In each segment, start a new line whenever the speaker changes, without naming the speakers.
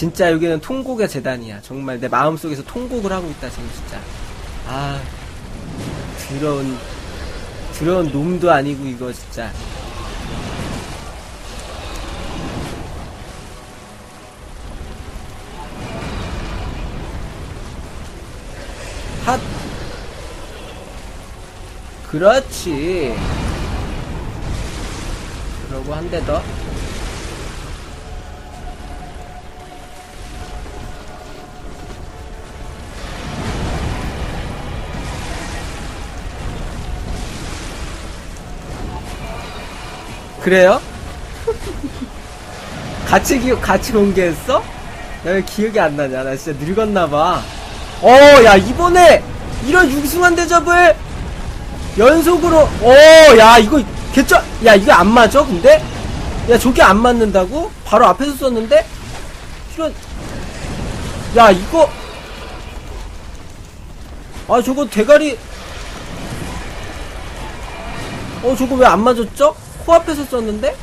진짜 여기는 통곡의 재단이야. 정말 내 마음속에서 통곡을 하고 있다, 지금 진짜. 아, 더러운, 더러운 놈도 아니고, 이거 진짜. 핫! 그렇지. 그러고 한 대 더. 그래요? 같이 기 같이 공개했어? 나왜 기억이 안 나냐? 나 진짜 늙었나봐. 어, 야, 이번에 이런 융숭한 대접을 연속으로, 어, 야, 이거, 개쩌, 야, 이거 안 맞아, 근데? 야, 저게 안 맞는다고? 바로 앞에서 썼는데? 이런, 야, 이거, 아, 저거 대가리, 어, 저거 왜 안 맞았죠? 코앞에서 썼는데?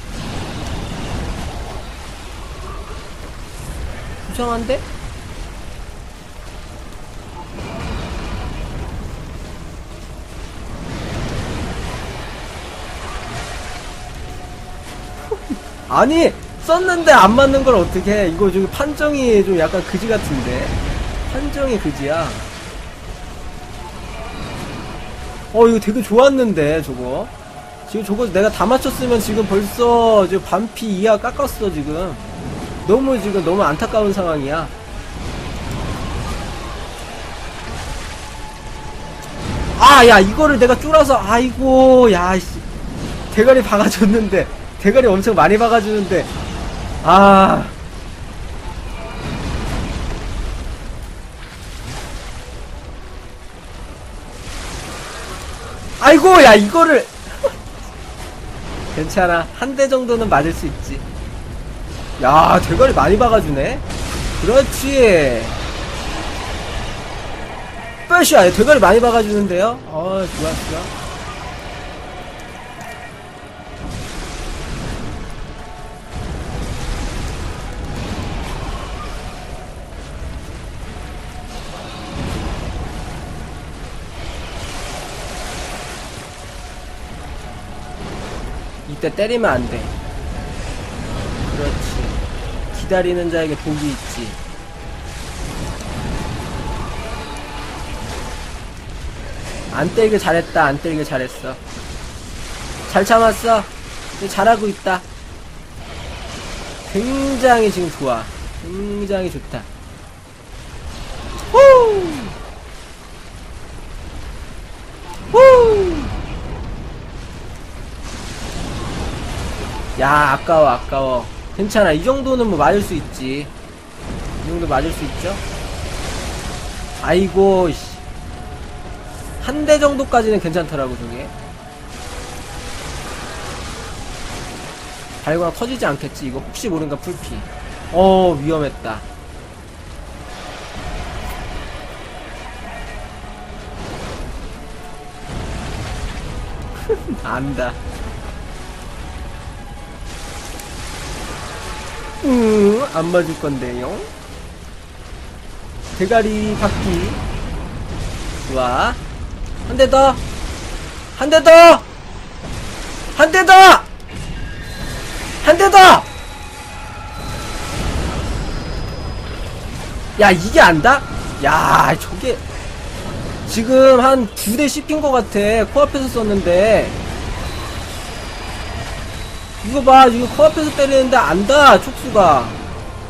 이상한데? 아니 썼는데 안 맞는 걸 어떻게 해 이거 지금 판정이 좀 약간 그지 같은데 판정이 그지야 어 이거 되게 좋았는데 저거 지금 저거 내가 다 맞췄으면 지금 벌써 지금 반피 이하 깎았어 지금. 너무 지금 너무 안타까운 상황이야. 아 야 이거를 내가 쫄아서 아이고 야씨. 대가리 박아줬는데 대가리 엄청 많이 박아주는데 아. 아이고 야 이거를 괜찮아. 한 대 정도는 맞을 수 있지. 야 대가리 많이 박아주네. 그렇지. 빼시야 대가리 많이 박아주는데요? 어 좋아 좋아 이때 때리면 안 돼. 그렇지. 기다리는 자에게 복이 있지. 안 때리길 잘했다. 안 때리길 잘했어. 잘 참았어. 잘하고 있다. 굉장히 지금 좋아. 굉장히 좋다. 후! 후! 야 아까워 아까워. 괜찮아 이 정도는 뭐 맞을 수 있지. 이 정도 맞을 수 있죠? 아이고 한 대 정도까지는 괜찮더라고 저게. 발광 터지지 않겠지 이거. 혹시 모르니까 풀피. 어 위험했다. 안다 응, 안 맞을 건데요. 대가리 바퀴. 좋아. 한 대 더. 한 대 더. 한 대 더. 한 대 더. 야, 이게 안다? 야, 저게 지금 한 두 대 씹힌 것 같아. 코앞에서 썼는데. 이거 봐, 이거 코앞에서 때리는데 안다, 촉수가.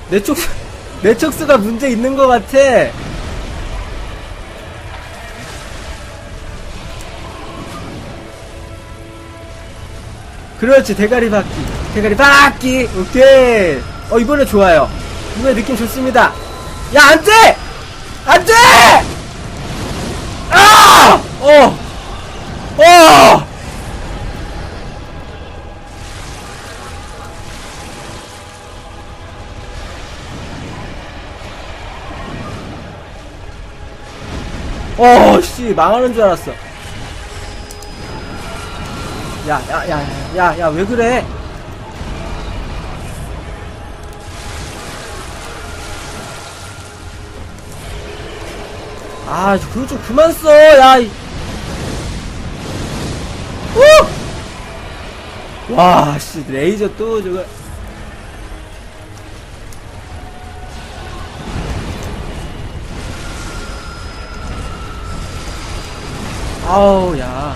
내 촉수, 내 촉수가 문제 있는 것 같아. 그렇지, 대가리 바퀴. 대가리 바퀴! 오케이. 어, 이번에 좋아요. 이번에 느낌 좋습니다. 야, 안 돼! 안 돼! 어씨 망하는 줄 알았어. 야 야 야 야 야 왜 그래? 아 그거 좀 그만 써, 야, 이. 와, 씨, 레이저 또 저거. 아우, 야.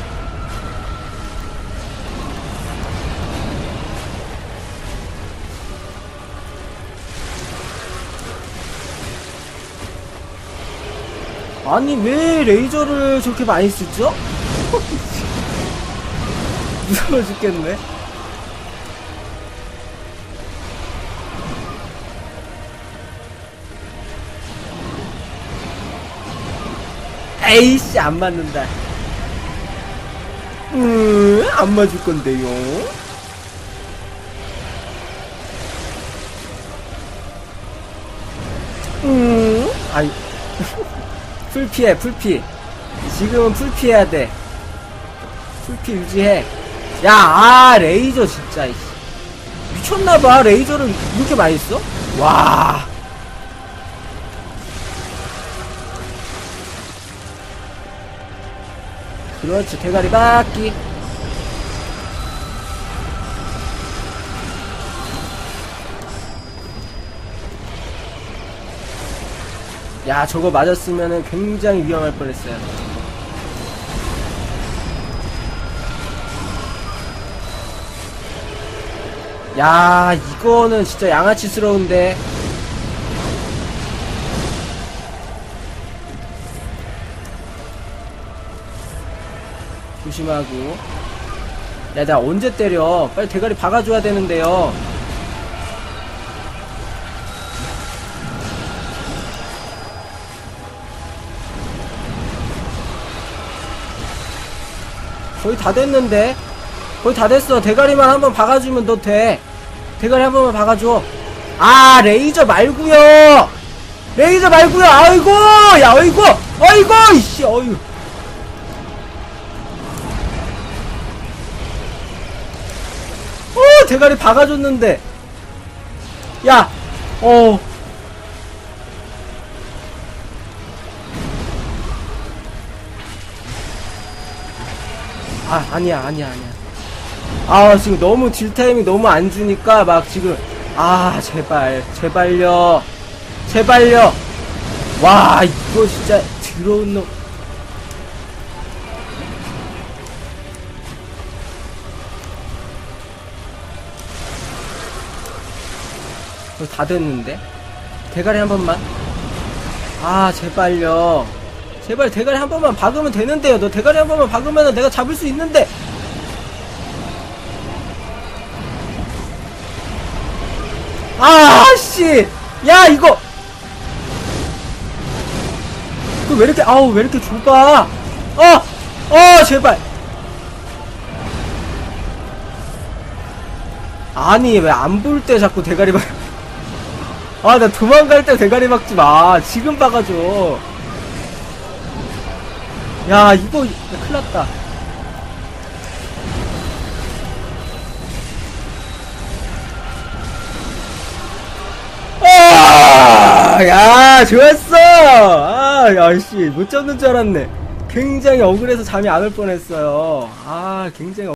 아니, 왜 레이저를 저렇게 많이 쓰죠? 무서워 죽겠네. 에이씨, 안 맞는다. 음, 안 맞을 건데요. 음, 아이, 풀피해, 풀피. 지금은 풀피해야 돼. 풀피 유지해. 야, 아, 레이저 진짜. 미쳤나봐, 레이저를 이렇게 많이 써? 와. 그렇지, 대가리 바퀴. 야, 저거 맞았으면은 굉장히 위험할 뻔했어요. 야, 이거는 진짜 양아치스러운데. 조심하고. 야, 나 언제 때려? 빨리 대가리 박아줘야 되는데요. 거의 다 됐는데? 거의 다 됐어. 대가리만 한번 박아주면 너 돼. 대가리 한 번만 박아줘. 아, 레이저 말구요 레이저 말구요 아이고! 야, 어이구! 어이구! 이씨, 어이구. 대가리 박아줬는데. 야, 어. 아, 아니야, 아니야, 아니야. 아, 지금 너무 딜 타이밍 너무 안 주니까 막 지금, 아, 제발, 제발요. 제발요. 와, 이거 진짜 더러운 놈. 이거 다 됐는데? 대가리 한 번만. 아, 제발요. 제발 대가리 한 번만 박으면 되는데요. 너 대가리 한 번만 박으면 내가 잡을 수 있는데. 아, 씨! 야, 이거! 이거 왜 이렇게, 아우, 왜 이렇게 좁아? 어! 어, 제발! 아니, 왜 안 볼 때 자꾸 대가리 박, 아, 나 도망갈 때 대가리 박지 마. 지금 박아줘. 야, 이거, 큰일 났다. 아, 야, 좋았어! 아, 야, 씨, 못 잡는 줄 알았네. 굉장히 억울해서 잠이 안 올 뻔했어요. 아, 굉장히